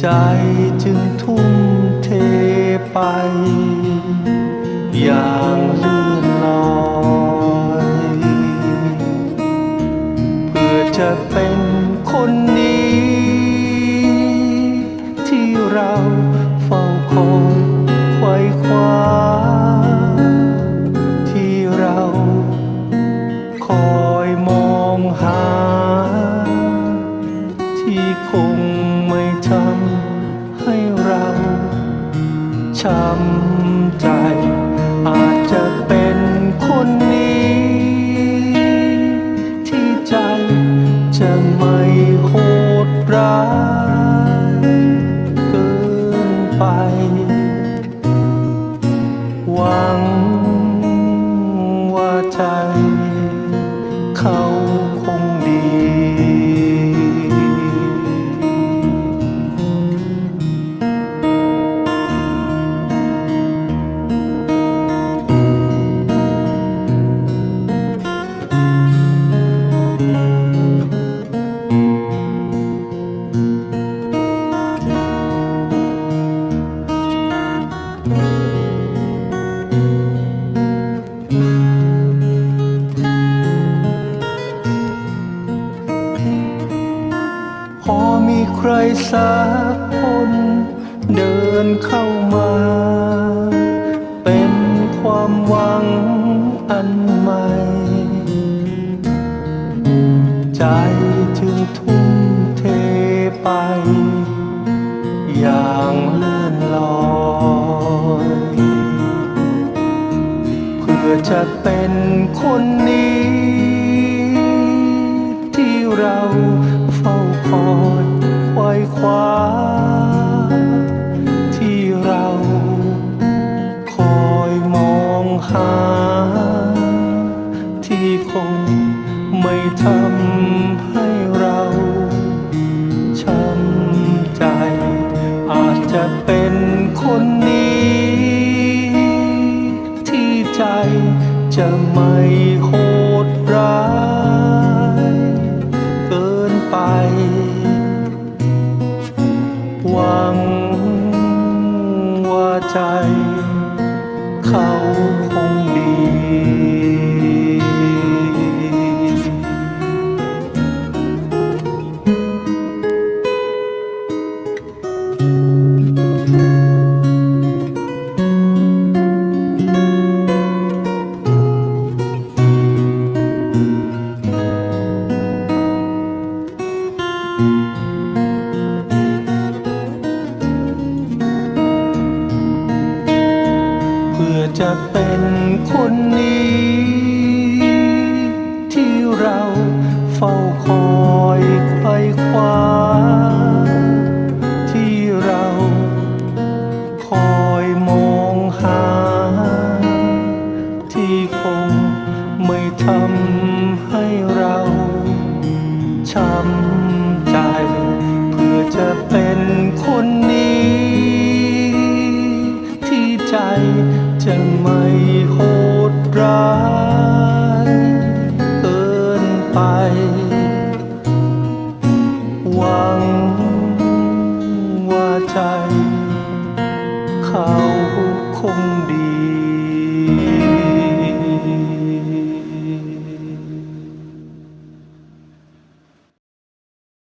ใจจึงทุ่มเทไป อย่างลื่นลอย เพื่อจะเป็นคนนี้ที่เรา คงไม่ทำให้เราช้ำใจ อาจจะเป็นคนนี้ ที่ใจจะไม่โหดร้ายเกินไป หวัง ใครสักคนเดินเข้ามา เป็นความหวังอันใหม่ ใจจึงทุ่มเทไป อย่างเลื่อนลอยเพื่อจะเป็นคนนี้ หา ที่คงไม่ทำให้เราช้ำใจ อาจจะเป็นคนนี้ ที่ใจจะไม่โหดร้ายเกินไป หวังว่าใจ เขา จะเป็นคนนี้ ที่เราเฝ้าคอยไขว้คว้า ไป หวังว่าใจ เขาคงดี